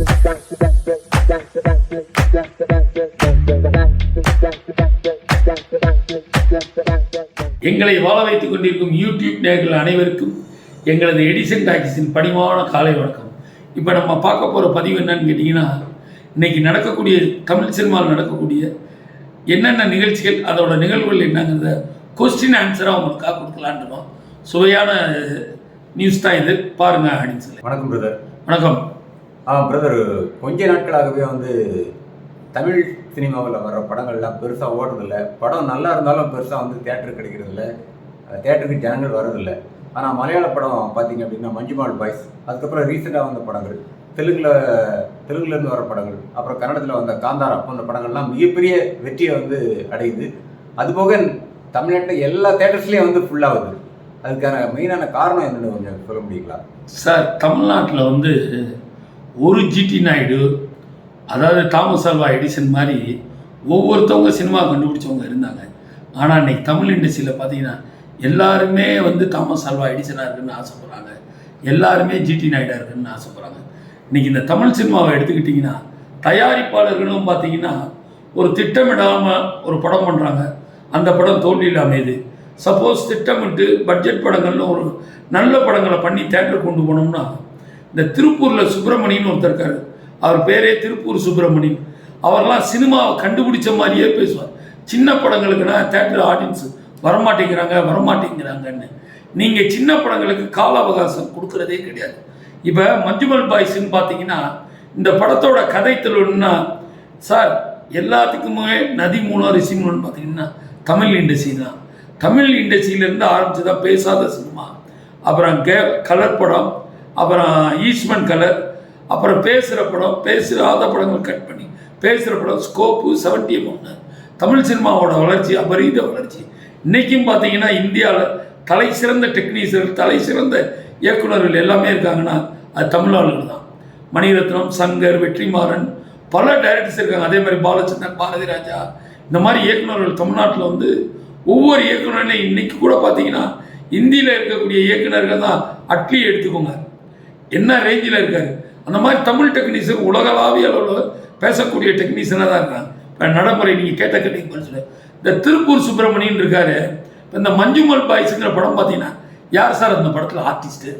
எங்களை வாழ வைத்துக் கொண்டிருக்கும் யூடியூப் நேயர்கள் அனைவருக்கும் எங்களது எடிசன் டாக்கிஸின் பணிவான காலை வணக்கம். இப்போ நம்ம பார்க்க போகிற பதிவு என்னன்னு கேட்டிங்கன்னா இன்னைக்கு நடக்கக்கூடிய தமிழ் சினிமாவில் நடக்கக்கூடிய என்னென்ன நிகழ்ச்சிகள் அதோட நிகழ்வுகள் என்னங்கிறத கொஸ்டின் ஆன்சராக உங்களுக்காக கொடுக்கலான்னு இருக்கோம். சுவையான நியூஸ் தான் இது. பாருங்க அப்படின்னு சொல்லி. வணக்கம் பிரதர் வணக்கம். ஆ பிரதர் கொஞ்ச நாட்களாகவே வந்து தமிழ் சினிமாவில் வர்ற படங்கள்லாம் பெருசாக ஓடுறதில்ல. படம் நல்லா இருந்தாலும் பெருசாக வந்து தேட்டருக்கு கிடைக்கிறதில்ல. தேட்டருக்கு ஜனங்கள் வர்றதில்ல. ஆனால் மலையாள படம் பார்த்தீங்க அப்படின்னா மஞ்சுமால் பாய்ஸ். அதுக்கப்புறம் ரீசெண்டாக வந்த படங்கள். தெலுங்கில் தெலுங்குலேருந்து வர படங்கள். அப்புறம் கன்னடத்தில் வந்த காந்தாரா போன்ற படங்கள்லாம் மிகப்பெரிய வெற்றியை வந்து அடையுது. அதுபோக தமிழ்நாட்டில் எல்லா தேட்டர்ஸ்லேயும் வந்து ஃபுல்லாகுது அதுக்கான மெயினான காரணம் என்னென்னு கொஞ்சம் சொல்ல முடியுங்களா? சார் தமிழ்நாட்டில் வந்து ஒரு ஜிடி நாயுடு அதாவது தாமஸ் அல்வா எடிசன் மாதிரி ஒவ்வொருத்தவங்க சினிமா கண்டுபிடிச்சவங்க இருந்தாங்க. ஆனால் இன்னைக்கு தமிழ் இண்டஸ்ட்ரியில் பார்த்தீங்கன்னா எல்லாருமே வந்து தாமஸ் அல்வா எடிசனாக இருக்குன்னு ஆசைப்படுறாங்க. எல்லாருமே ஜிடி நாயுடா இருக்குன்னு ஆசைப்படுறாங்க. இன்றைக்கி இந்த தமிழ் சினிமாவை எடுத்துக்கிட்டிங்கன்னா தயாரிப்பாளர்களும் பார்த்தீங்கன்னா ஒரு திட்டமிடாமல் ஒரு படம் பண்ணுறாங்க அந்த படம் தோல்வியில் அமையுது சப்போஸ் திட்டமிட்டு பட்ஜெட் படங்கள்னு ஒரு நல்ல படங்களை பண்ணி தேட்டர் கொண்டு போனோம்னா இந்த திருப்பூரில் சுப்பிரமணியன் ஒருத்தர் இருக்காரு. அவர் பேரே திருப்பூர் சுப்பிரமணியன். அவர்லாம் சினிமாவை கண்டுபிடிச்ச மாதிரியே பேசுவார். சின்ன படங்களுக்குன்னா தேட்டர் ஆடியன்ஸ் வரமாட்டேங்கிறாங்க வரமாட்டேங்கிறாங்கன்னு. நீங்கள் சின்ன படங்களுக்கு கால அவகாசம் கொடுக்குறதே கிடையாது. இப்போ மஞ்சுமல் பாய்ஸ்ன்னு பார்த்தீங்கன்னா இந்த படத்தோட கதை தெளிவுன்னா சார் எல்லாத்துக்குமே நதி மூலம் ரிஷி மூலம்னு பார்த்தீங்கன்னா தமிழ் இண்டஸ்ட்ரி தான். தமிழ் இண்டஸ்ட்ரியிலேருந்து ஆரம்பிச்சு தான் பேசாத சினிமா. அப்புறம் கே கலர் படம் அப்புறம் ஈஸ்மன் கலர் அப்புறம் பேசுகிற படம் பேசுகிறாத படங்கள் கட் பண்ணி பேசுகிற படம் ஸ்கோப்பு செவன்டி ஒன்று தமிழ் சினிமாவோட வளர்ச்சி அபரீத வளர்ச்சி. இன்றைக்கும் பார்த்தீங்கன்னா இந்தியாவில் தலை சிறந்த டெக்னீஷியர்கள் தலை சிறந்த இயக்குனர்கள் எல்லாமே இருக்காங்கன்னா அது தமிழர்கள் தான். மணிரத்னம் சங்கர் வெற்றிமாறன் பல டைரக்டர்ஸ் இருக்காங்க. அதே மாதிரி பாலச்சந்திரன் பாரதி ராஜா. இந்த மாதிரி இயக்குனர்கள் தமிழ்நாட்டில் வந்து ஒவ்வொரு இயக்குநர்களையும் இன்றைக்கி கூட பார்த்தீங்கன்னா இந்தியில் இருக்கக்கூடிய இயக்குனர்கள் தான் அட்லி எடுத்துக்கோங்க. என்ன ரேஞ்சில் இருக்கார்? அந்த மாதிரி தமிழ் டெக்னீஷியன் உலகளாவிய அளவில் பேசக்கூடிய டெக்னீஷியனாக தான் இருக்கான். இப்போ நடைமுறை நீங்கள் கேட்ட கேட்டீங்க பதில் இந்த திருப்பூர் சுப்பிரமணியன் இருக்காரு. இப்போ இந்த மஞ்சுமல் பாய்ஸுங்கிற படம் பார்த்தீங்கன்னா யார் சார் அந்த படத்தில் ஆர்டிஸ்ட்டு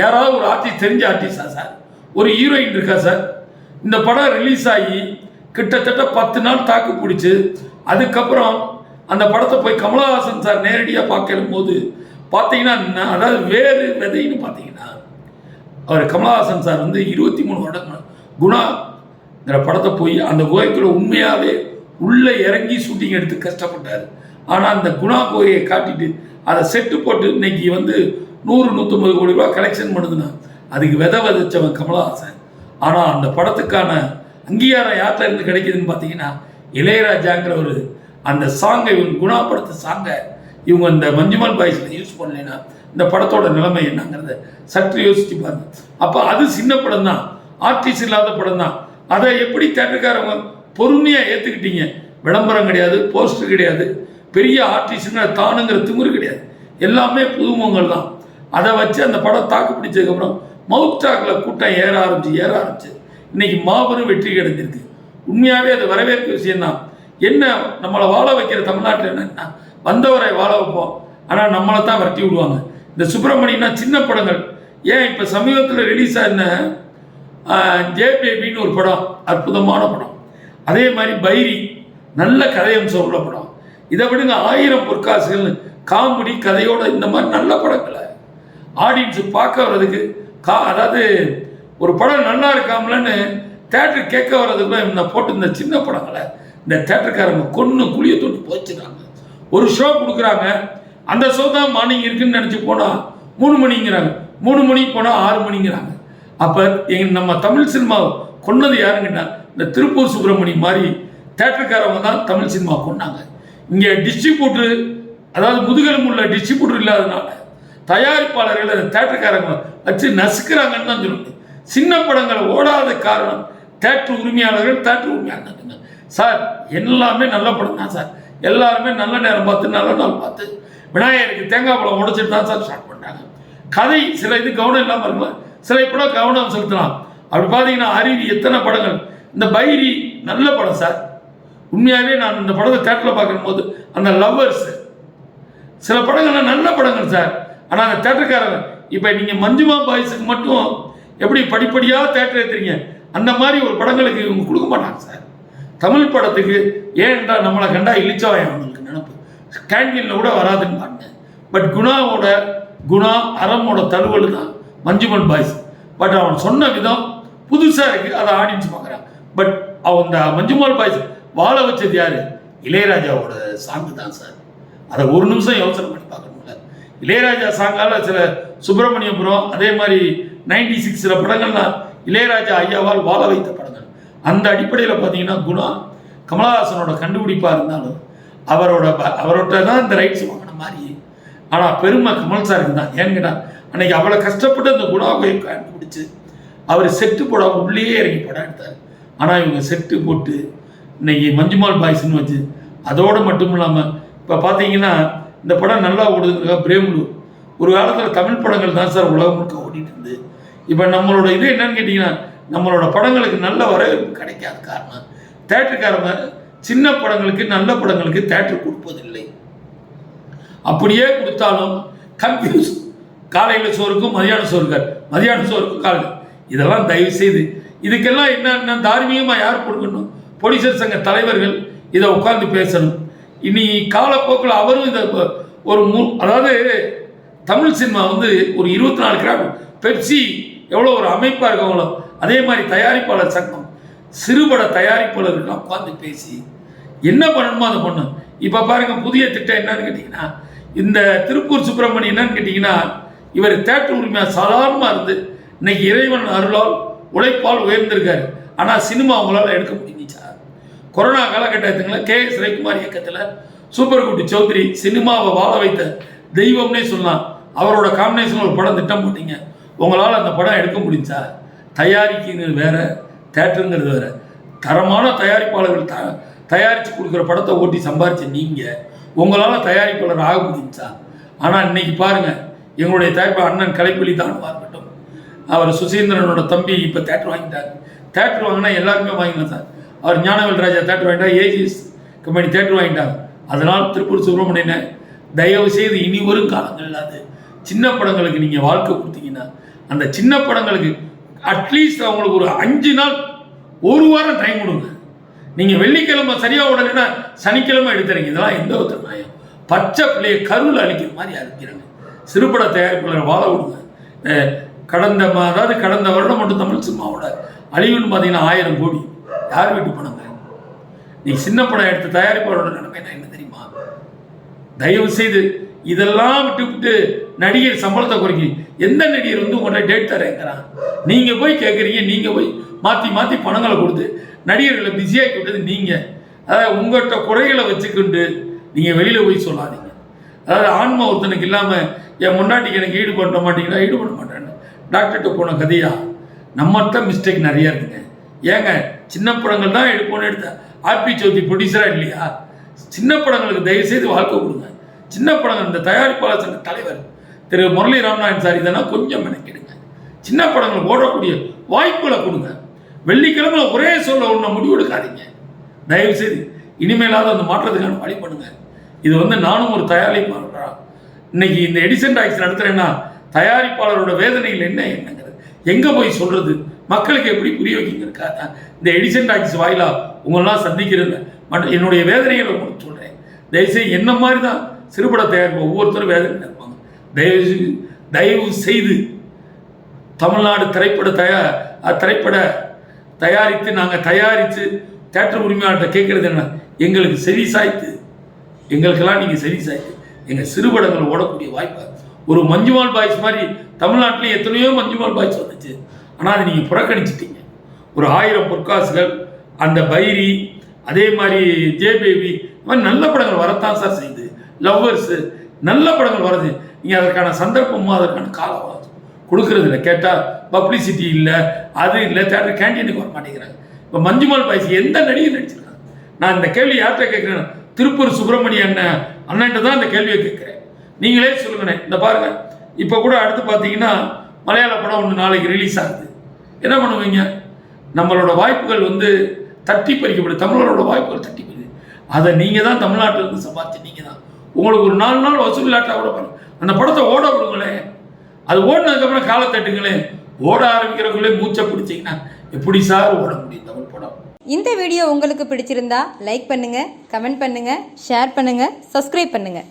யாராவது ஒரு ஆர்டிஸ்ட் தெரிஞ்ச ஆர்டிஸ்டா சார்? ஒரு ஹீரோயின் இருக்கா சார்? இந்த படம் ரிலீஸ் ஆகி கிட்டத்தட்ட பத்து நாள் தாக்கு பிடிச்சி அதுக்கப்புறம் அந்த படத்தை போய் கமலஹாசன் சார் நேரடியாக பார்க்கும் போது பார்த்தீங்கன்னா அதாவது வேறு விதைன்னு பார்த்தீங்கன்னா அவர் கமலஹாசன் சார் வந்து இருபத்தி மூணு வருடம் குணாங்கிற படத்தை போய் அந்த குகைக்குள்ள உண்மையாகவே உள்ளே இறங்கி ஷூட்டிங் எடுத்து கஷ்டப்பட்டார். ஆனால் அந்த குணா குகையை காட்டிட்டு அதை செட்டு போட்டு இன்னைக்கு வந்து நூறு நூற்றம்பது கோடி ரூபா கலெக்ஷன் பண்ணுதுன்னா அதுக்கு விதை விதைச்சவன் கமலஹாசன். ஆனால் அந்த படத்துக்கான அங்கீகாரம் யார்கிட்ட இருந்து கிடைக்குதுன்னு பார்த்தீங்கன்னா இளையராஜாங்கிற ஒரு அந்த சாங்கை இவங்க குணா படத்து சாங்கை இவங்க இந்த மஞ்சுமல் பாய்ஸில் யூஸ் பண்ணலைன்னா இந்த படத்தோட நிலைமை என்னங்கிறத சற்று யோசிச்சு பாருங்க. அப்போ அது சின்ன படம் தான் ஆர்டிஸ்ட் இல்லாத படம் தான் அதை எப்படி தேட்டருக்காரவங்க பொறுமையாக ஏற்றுக்கிட்டீங்க விளம்பரம் கிடையாது போஸ்டர் கிடையாது. பெரிய ஆர்டிஸ்ட்னா தானுங்கிற திமிரு கிடையாது. எல்லாமே புதுமுகங்கள் தான் அதை வச்சு அந்த படம் தாக்கு பிடிச்சதுக்கப்புறம் மவுத் டாக்கில் கூட்டம் ஏற ஆரம்பிச்சு ஏற ஆரம்பிச்சு. இன்னைக்கு மாபெரும் வெற்றி கிடைச்சிருக்கு உண்மையாகவே அது வரவேற்க விஷயம்தான் என்ன நம்மளை வாழ வைக்கிற தமிழ்நாட்டில் என்னன்னா வந்தவரை வாழ வைப்போம். ஆனால் நம்மளை தான் விரட்டி விடுவாங்க. இந்த சுப்பிரமணியனா சின்ன படங்கள். ஏன் இப்போ சமீபத்தில் ரிலீஸ் ஆன ஜே பேபின்னு ஒரு படம் அற்புதமான படம். அதே மாதிரி பைரி நல்ல கதையம்சம் உள்ள படம். இதை விடுங்க ஆயிரம் பொற்காசுகள் காமெடி கதையோட இந்த மாதிரி நல்ல படங்களை ஆடியன்ஸு பார்க்க வர்றதுக்கு கா அதாவது ஒரு படம் நல்லா இருக்காமலன்னு தேட்டர் கேட்க வர்றதுக்குள்ள இந்த போட்டு இந்த சின்ன படங்களை இந்த தேட்டருக்காரங்க கொன்று குழியை தொட்டு போச்சுறாங்க ஒரு ஷோ கொடுக்குறாங்க. அந்த ஷோ தான் மார்னிங் இருக்குன்னு நினச்சி போனால் மூணு மணிங்கிறாங்க. மூணு மணிக்கு போனால் ஆறு மணிங்கிறாங்க. அப்போ எங் நம்ம தமிழ் சினிமா கொன்னது யாருங்கன்னா இந்த திருப்பூர் சுப்பிரமணியம் மாதிரி தேட்டருக்காரவங்க தான் தமிழ் சினிமா கொண்டாங்க இங்கே டிஸ்ட்ரிபியூட்டர் அதாவது முதுகெலும்பு உள்ள டிஸ்ட்ரிபியூட்டர் இல்லாதனால தயாரிப்பாளர்கள் அந்த தேட்டருக்காரங்க வச்சு நசுக்கிறாங்கன்னு தான் சொல்லணும் சின்ன படங்களை ஓடாத காரணம் தேட்டர் உரிமையாளர்கள் தேட்டர் உரிமையாளர்கள் சார் எல்லாமே நல்ல படம் தான் சார். எல்லாருமே நல்ல நேரம் பார்த்து நல்ல நாள் பார்த்து விநாயகருக்கு தேங்காய் பழம் உடைச்சிட்டு தான் சார் ஸ்டார்ட் பண்ணாங்க கதை சில இது கவனம் இல்லாமல் இருக்கலாம் சில படம் கவனம் செலுத்தலாம். அப்படி பார்த்தீங்கன்னா அருவி எத்தனை படங்கள்? இந்த பைரி நல்ல படம் சார். உண்மையாகவே நான் இந்த படத்தை தேட்டரில் பார்க்கும்போது அந்த லவ்வர்ஸ் சில படங்கள்லாம் நல்ல படங்கள் சார். ஆனால் அந்த தேட்டருக்காரங்க இப்போ நீங்கள் மஞ்சுமா பாய்ஸுக்கு மட்டும் எப்படி படிப்படியாக தேட்டர் ஏற்றுறீங்க அந்த மாதிரி ஒரு படங்களுக்கு இவங்க கொடுக்க மாட்டாங்க சார். தமிழ் படத்துக்கு ஏன்டா நம்மளை கண்டா இழிச்சவாயம் அவங்களுக்கு நினப்பு. கேண்டீனில் கூட வராதுன்னு பாருங்க. பட் குணாவோட குணா அறமோட தழுவல் தான் மஞ்சுமன் பாய்ஸ். பட் அவன் சொன்ன விதம் புதுசாக இருக்குது அதை ஆடியன்ஸ் பார்க்குறான் பட் அவன் இந்த மஞ்சுமல் பாய்ஸ் வாழ வச்சது யார்? இளையராஜாவோட சாங்கு தான் சார் அதை ஒரு நிமிஷம் யோசனை பண்ணி பார்க்கணும்ல. இளையராஜா சாங்கால சில சுப்பிரமணியபுரம் அதே மாதிரி நைன்டி சிக்ஸ் சில படங்கள்லாம் இளையராஜா ஐயாவால் வாழ வைத்த படங்கள். அந்த அடிப்படையில் பார்த்தீங்கன்னா குணா கமலஹாசனோட கண்டுபிடிப்பாக இருந்தாலும் அவரோட ப- அவரோட தான் இந்த ரைட்ஸ் வாங்கின மாதிரி. ஆனால் பெருமை கமல் சாருக்கு தான் ஏன்னு அன்னைக்கு அவ்வளோ கஷ்டப்பட்டு அந்த குணாவை கண்டுபிடிச்சு அவர் செட்டு போடாம உள்ளேயே இறங்கி படம் எடுத்தார். ஆனால் இவங்க செட்டு போட்டு இன்னைக்கு மஞ்சுமால் பாய்ஸ்னு வச்சு அதோடு மட்டும் இல்லாமல் இப்போ பார்த்தீங்கன்னா இந்த படம் நல்லா ஓடுதுங்க பிரேமுலு ஒரு காலத்தில் தமிழ் படங்கள் தான் சார் உலகம் முழுக்க ஓடிட்டு இருந்து. இப்போ நம்மளோட இது என்னன்னு கேட்டிங்கன்னா நம்மளோட படங்களுக்கு நல்ல வரவேற்பு கிடைக்காத காரணம் தேட்டருக்காரங்க சின்ன படங்களுக்கு நல்ல படங்களுக்கு தேட்டர் கொடுப்பதில்லை. அப்படியே கொடுத்தாலும் கன்ஃபியூஸ் காலையில் சோறுக்கும் மதியான சோறுக்கார் மதியான சோறுக்கும் காலை இதெல்லாம் தயவு செய்து இதுக்கெல்லாம் என்னென்ன தார்மீகமாக யார் கொடுக்கணும்? பொடிசர் சங்க தலைவர்கள் இதை உட்கார்ந்து பேசணும். இனி காலப்போக்கில் அவரும் இதை ஒரு மு அதாவது தமிழ் சினிமா வந்து ஒரு இருபத்தி நாலு கிராம் பெப்சி எவ்வளோ ஒரு அமைப்பாக இருக்கவங்களோ அதே மாதிரி தயாரிப்பாளர் சங்கம் சிறுபட தயாரிப்பாளர்கள்லாம் உட்காந்து பேசி என்ன பண்ணணுமோ அதை பண்ணும் இப்போ பாருங்க புதிய திட்டம் என்னன்னு கேட்டிங்கன்னா இந்த திருப்பூர் சுப்பிரமணியம் என்னன்னு கேட்டிங்கன்னா இவர் தேட்டர் உரிமையாக சாதாரணமாக இருந்து இன்னைக்கு இறைவன் அருளால் உழைப்பால் உயர்ந்திருக்காரு. ஆனால் சினிமா அவங்களால எடுக்க முடிஞ்சிச்சா கொரோனா காலகட்டத்தில் கே எஸ் ரவிக்குமார் இயக்கத்தில் சூப்பர் குட்டி சௌத்ரி சினிமாவை வாழ வைத்த தெய்வம்னே சொல்லலாம். அவரோட காம்பினேஷன் ஒரு படம் திட்டம் போட்டீங்க. உங்களால் அந்த படம் எடுக்க முடிஞ்சா தயாரிக்கிறது வேற தேட்டருங்கிறது வேற. தரமான தயாரிப்பாளர்கள் த தயாரித்து கொடுக்குற படத்தை ஓட்டி சம்பாரித்த நீங்கள் உங்களால் தயாரிப்பாளர் ஆக முடிஞ்சா. ஆனால் இன்னைக்கு பாருங்கள் எங்களுடைய தயாரிப்பு அண்ணன் கலைப்பள்ளி தானுவா இருக்கட்டும். அவர் சுசீந்திரனோட தம்பி இப்போ தேட்டர் வாங்கிட்டார். தேட்டர் வாங்கினா எல்லாருமே வாங்கிக்கலாம் சார் அவர் ஞானவேல் ராஜா தேட்டர் வாங்கிட்டா ஏஜிஎஸ் கம்பெனி தேட்டர் வாங்கிட்டாங்க. அதனால் திருப்பூர் சுப்பிரமணியனை தயவு செய்து இனி வரும் காலங்கள் அது. சின்ன படங்களுக்கு நீங்கள் வாழ்க்கை கொடுத்தீங்கன்னா அந்த சின்ன படங்களுக்கு அட்லீஸ்ட் அவங்களுக்கு ஒரு அஞ்சு நாள் ஒரு வாரம் டைம் கொடுங்க. நீங்கள் வெள்ளிக்கிழமை சரியாக உடனே சனிக்கிழமை எடுத்துறீங்க. இதெல்லாம் எந்த ஒரு நியாயம் பச்சை பிள்ளையை கருவில் அழிக்கிற மாதிரி அழிக்கிறாங்க. சிறுபட தயாரிப்பாளர் வாழ விடுங்க. கடந்த மா- அதாவது கடந்த வருடம் மட்டும் தமிழ் சினிமாவோட அழிவுன்னு பார்த்தீங்கன்னா ஆயிரம் கோடி. யார் வீட்டு பணங்க? நீ சின்ன படம் எடுத்த தயாரிப்பாளரோட நிலைமை என்ன தெரியுமா? தயவு செய்து இதெல்லாம் விட்டு விட்டு நடிகர் சம்பளத்தை குறைக்கி. எந்த நடிகர் வந்து உங்கள்கிட்ட டேட் தரேங்கிறான்? நீங்கள் போய் கேட்குறீங்க நீங்கள் போய் மாற்றி மாற்றி பணங்களை கொடுத்து நடிகர்களை பிஸியாக்கி விட்டது நீங்கள் அதாவது உங்கள்கிட்ட குறைகளை வச்சுக்கிண்டு நீங்கள் வெளியில் போய் சொல்லாதீங்க. அதாவது ஆன்மா ஒருத்தனுக்கு இல்லாமல் என் முன்னாட்டிக்கு எனக்கு ஈடு பண்ண மாட்டீங்களா? ஈடு பண்ண மாட்டேன்னு டாக்டர்கிட்ட போன கதையா? நம்மகிட்ட மிஸ்டேக் நிறையா இருக்குங்க. ஏங்க சின்ன படங்கள் தான் எடுப்போன்னு எடுத்தேன். ஆர்பி சௌத்ரி ப்ரொடியூசராக இல்லையா? சின்ன படங்களுக்கு தயவு செய்து வாழ்க்கை கொடுங்க. சின்ன படங்கள் இந்த தயாரிப்பாளர் சங்க தலைவர் திரு முரளி ராம்நாயன் சார் இதெல்லாம் கொஞ்சம் மெனக்கிடுங்க. சின்ன படங்கள் ஓடக்கூடிய வாய்ப்புகளை கொடுங்க. வெள்ளிக்கிழமை ஒரே சொல்ல ஒன்று முடிவு எடுக்காதீங்க. தயவு செய்து இனிமேலாவது அந்த மாற்றத்துக்கான வழி பண்ணுங்க. இது வந்து நானும் ஒரு தயாரிப்பாளராக இன்னைக்கு இந்த எடிசன் டாக்ஸ் நடத்துறேன்னா தயாரிப்பாளரோட வேதனைகள் என்ன என்னங்கிறது? எங்கே போய் சொல்கிறது மக்களுக்கு எப்படி புரிய வைக்கிறதுக்காக தான் இந்த எடிசன் டாக்ஸ் வாயிலா உங்களெல்லாம் சந்திக்கிறது மற்ற என்னுடைய வேதனைகளை உங்களுக்கு சொல்கிறேன் தயவுசெய்து என்ன மாதிரி தான் சிறுபட தயாரிப்பு ஒவ்வொருத்தரும் வேதனை இருப்பாங்க தயவு செய்து- தயவு செய்து தமிழ்நாடு திரைப்பட தயா திரைப்பட தயாரித்து நாங்கள் தயாரித்து தேட்டர் உரிமையாளர்கிட்ட கேட்குறது என்ன? எங்களுக்கு செவி சாய்த்து. எங்களுக்கெல்லாம் நீங்கள் செவி சாய்த்து. எங்கள் சிறுபடங்கள் ஓடக்கூடிய வாய்ப்பு. ஒரு மஞ்சுமால் பாய்ஸ் மாதிரி தமிழ்நாட்டில் எத்தனையோ மஞ்சுமால் பாய்ஸ் வந்துச்சு. ஆனால் அதை நீங்கள் புறக்கணிச்சிட்டீங்க. ஒரு ஆயிரம் பொற்காசுகள் அந்த பைரி அதே மாதிரி ஜே பேபி இந்த மாதிரி நல்ல படங்கள் வரத்தான் சார் செய்யுது லவ்வர்ஸு நல்ல படங்கள் வருது நீங்கள் அதற்கான சந்தர்ப்பமும் அதற்கான காலம் கொடுக்கறது இல்லை கேட்டால் பப்ளிசிட்டி இல்லை அது இல்லை தேட்டர் கேண்டீனுக்கு வர மாட்டேங்கிறாங்க. இப்போ மஞ்சுமால் பாய்ஸ் எந்த நடிகர் நடிச்சிருக்காங்க? நான் இந்த கேள்வி யார்கிட்ட கேட்குறேன் திருப்பூர் சுப்பிரமணிய அண்ணன் அண்ணன்ட்ட தான் இந்த கேள்வியை கேட்குறேன். நீங்களே சொல்லுங்கண்ணே இந்த பாருங்கள் இப்போ கூட அடுத்து பார்த்தீங்கன்னா மலையாள படம் ஒன்று நாளைக்கு ரிலீஸ் ஆகுது. என்ன பண்ணுவீங்க? நம்மளோட வாய்ப்புகள் வந்து தட்டி பறிக்கப்படும். தமிழரோட வாய்ப்புகள் தட்டி பறிக்குது அதை நீங்கள் தான் தமிழ்நாட்டிலிருந்து சம்பாதிச்சு நீங்கள் தான் உங்களுக்கு ஒரு நாலு நாள் வசூல் இல்லாட்டா கூட அந்த படத்தை ஓட விடுங்களேன் அது ஓடினதுக்கப்புறம் காலை தட்டுங்களேன் ஓட ஆரம்பிக்கிறக்குள்ளே மூச்சை பிடிச்சிங்கன்னா எப்படி சார் ஓட முடியும் தமிழ் படம்? இந்த வீடியோ உங்களுக்கு பிடிச்சிருந்தா லைக் பண்ணுங்கள் கமெண்ட் பண்ணுங்கள் ஷேர் பண்ணுங்கள் சப்ஸ்கிரைப் பண்ணுங்கள்